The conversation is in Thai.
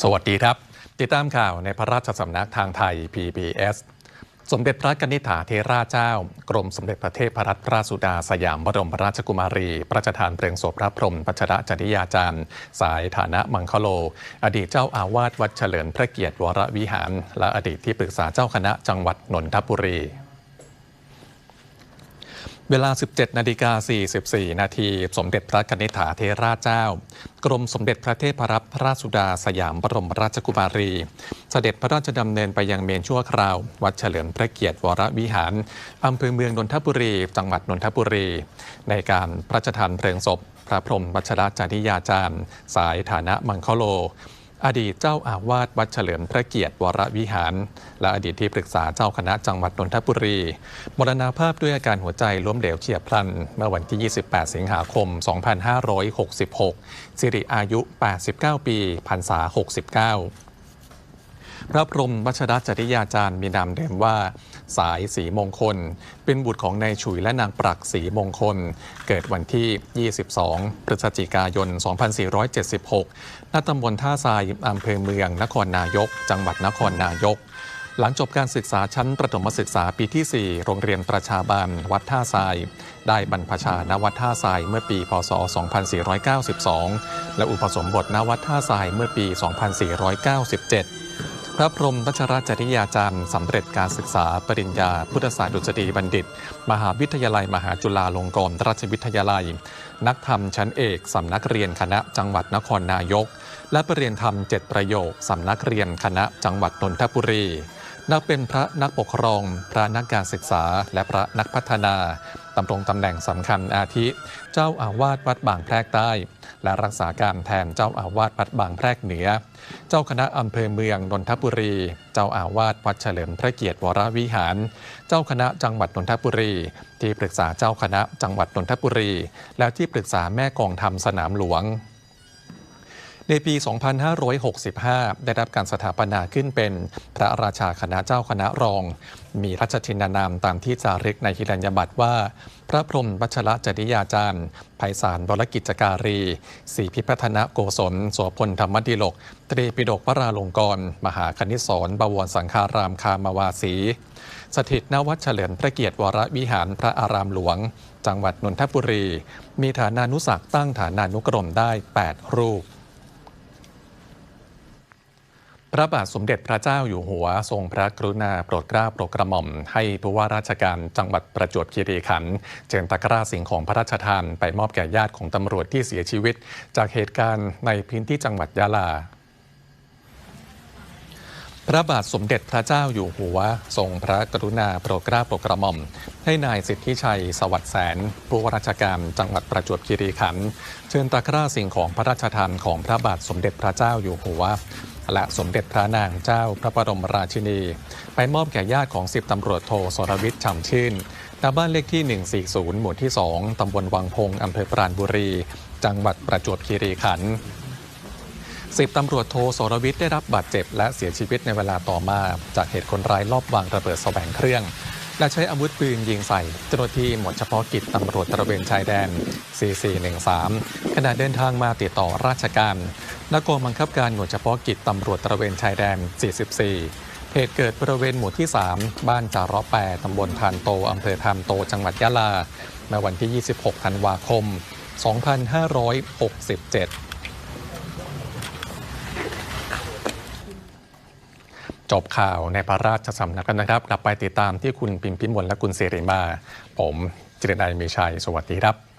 สวัสดีครับ ติดตามข่าวในพระราชสำนักทางไทย PBS สมเด็จพระกนิษฐาเทราเจ้า กรมสมเด็จพระเทพรัตนราชสุดาสยามบรมราชกุมารี พระราชทานเพลงศพพระพรหมปัชระจริยาจารย์ สายฐานะมังคโล อดีตเจ้าอาวาสวัดเฉลิมพระเกียรติวรวิหาร และอดีตที่ปรึกษาเจ้าคณะจังหวัดนนทบุรี เวลา 17 นาฬิกา 44 นาที สมเด็จพระกนิษฐาเทราเจ้า กรมสมเด็จพระเทพรัตนราชสุดาสยามบรมราชกุมารี เสด็จพระราชดำเนินไปยังเมนชั่วคราว วัดเฉลิมพระเกียรติวรวิหาร อำเภอเมืองนนทบุรี จังหวัดนนทบุรี ในการพระราชทานเพลิงศพ พระพรหมวัชรจาริยาจารย์ สายฐานะมังคโล อดีตเจ้าอาวาสวัดเฉลิมพระเกียรติวรวิหาร และอดีตที่ปรึกษาเจ้าคณะจังหวัดนนทบุรี มรณภาพด้วยอาการหัวใจล้มเหลวเฉียบพลัน เมื่อวันที่ 28 สิงหาคม 2566 สิริอายุ 89 ปีพรรษา 69 พระพรหมวัชรจริยาจารย์มีนามเดิมว่า สายสีมงคล เป็นบุตรของนายฉุยและนางปรักสีมงคล เกิดวันที่ 22 พฤศจิกายน 2476 ณ ตำบลท่าทรายอำเภอเมือง นครนายก จังหวัดนครนายกหลังจบการศึกษาชั้นประถมศึกษาปีที่ 4 โรงเรียนประชาบาลวัดท่าทราย ได้บรรพชาณวัดท่าทรายเมื่อปี พศ 2492 และอุปสมบทณวัดท่าทรายเมื่อปี 2497 พระพรหมวัชรจริยาจารย์สำเร็จการศึกษา ปริญญา พุทธศาสตร์ดุษฎีบัณฑิต มหาวิทยาลัย มหาจุฬาลงกรณราชวิทยาลัย นักธรรมชั้นเอกสำนักเรียนคณะจังหวัดนครนายก และปรริญญาธรรมเจ็ดประโยคสำนักเรียนคณะจังหวัดนนทบุรี นับเป็นพระนักปกครอง พระนักการศึกษา และพระนักพัฒนาดำรงตำแหน่งสำคัญอาทิ เจ้าอาวาสวัดบางแพรกใต้ และรักษาการแทนเจ้าอาวาสวัดบางแพรกเหนือ เจ้าคณะอำเภอเมืองนนทบุรี เจ้าอาวาสวัดเฉลิมพระเกียรติวรวิหาร เจ้าคณะจังหวัดนนทบุรี ที่ปรึกษาเจ้าคณะจังหวัดนนทบุรี และที่ปรึกษาแม่กองธรรมสนามหลวง ในปี 2565 ได้รับการสถาปนาขึ้นเป็นพระราชาคณะเจ้าคณะรอง มีรัชทินานามตามที่จารึกในหิรัญญบัตรว่า พระพรหมวัชระจริยาจารย์ไพศาลบรกิจการีศรีพิพัฒนโกศลโสพลธรรมดิลก ตรีปิฎกวราลงกรณ์มหาคณิสรบวรสังฆารามคามาวาสีสถิตณวัดเฉลิมพระเกียรติวรวิหารพระอารามหลวง จังหวัดนนทบุรี มีฐานานุศักตั้งฐานานุกรมได้ 8 รูป พระบาทสมเด็จพระเจ้าอยู่หัว ทรงพระกรุณาโปรดเกล้าโปรดกระหม่อม ให้ผู้ว่าราชการจังหวัดประจวบคีรีขันธ์เจิญตะกร้าสิ่งของพระราชทานไปมอบแก่ญาติของตำรวจที่เสียชีวิต จากเหตุการณ์ในพื้นที่จังหวัดยะลาพระบาทสมเด็จพระเจ้าอยู่หัว ทรงพระกรุณาโปรดเกล้าโปรดกระหม่อม ให้นายสิทธิชัย สวัสดิ์แสนผู้ว่าราชการจังหวัดประจวบคีรีขันธ์เชิญตะกร้าสิ่งของพระราชทานของพระบาทสมเด็จพระเจ้าอยู่หัว และสมเด็จพระนางเจ้าพระบรมราชินี ไปมอบแก่ญาติของสิบตำรวจโทสรวิทย์ฉ่ำชื่นณบ้านเลขที่ 140 หมู่ที่ 2 ตำบลวังพง อำเภอปราณบุรี จังหวัดประจวบคีรีขันธ์สิบตำรวจโทสรวิทย์ได้รับบาดเจ็บและเสียชีวิตในเวลาต่อมา จากเหตุคนร้ายลอบวางระเบิดแสวงเครื่อง และใช้อาวุธปืนยิงใส่เจ้าหน้าที่หมวดเฉพาะกิจตำรวจตระเวนชายแดน 4413 ขณะเดินทางมาติดต่อราชการและกองบังคับการหน่วยเฉพาะกิจตำรวจตระเวนชายแดน 44 เหตุเกิดบริเวณหมู่ที่ 3 บ้านจาระแปตำบลทานโตอำเภอทานโต จังหวัดยะลาเมื่อวันที่ 26 ธันวาคม 2567 จบข่าวในพระราชสำนักกันนะครับ กลับไปติดตามที่คุณพิมพิมลและคุณเสรีมา ผมจิรนัยมีชัย สวัสดีครับ